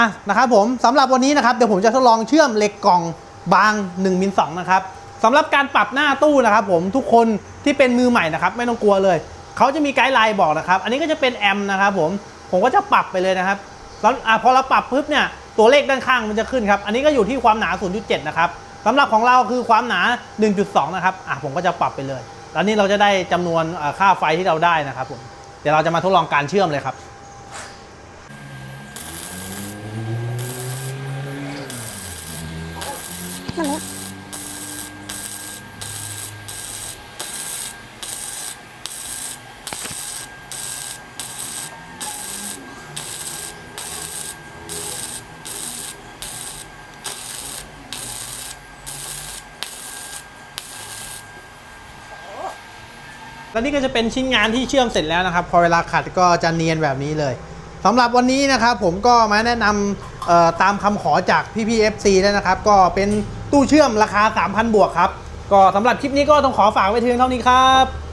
อะนะครับผมสำหรับวันนี้นะครับเดี๋ยวผมจะทดลองเชื่อมเหล็กกล่องบาง1มิล2นะครับสำหรับการปรับหน้าตู้นะครับผมทุกคนที่เป็นมือใหม่นะครับไม่ต้องกลัวเลยเขาจะมีไกด์ไลน์บอกนะครับ อันนี้ก็จะเป็นแอมนะครับผมผมก็จะปรับไปเลยนะครับแล้วพอเราปรับปุ๊บเนี่ยตัวเลขด้านข้างมันจะขึ้นครับ อันนี้ก็อยู่ที่ความหนา 0.7 นะครับสำหรับของเราคือความหนา 1.2 นะครับอะผมก็จะปรับไปเลย ตอนนี้เราจะได้จำนวนค่าไฟที่เราได้นะครับผมเดี๋ยวเราจะมาทดลองการเชื่อมเลยครับ และนี่ก็จะเป็นชิ้นงานที่เชื่อมเสร็จแล้วนะครับ พอเวลาขัดก็จะเนียนแบบนี้เลยสำหรับวันนี้นะครับผมก็มาแนะนำ ตามคำขอจากพี่พี FC แล้วนะครับ ก็เป็นตู้เชื่อมราคา 3,000 บวกครับ ก็สำหรับคลิปนี้ก็ต้องขอฝากไว้เพียงเท่านี้ครับ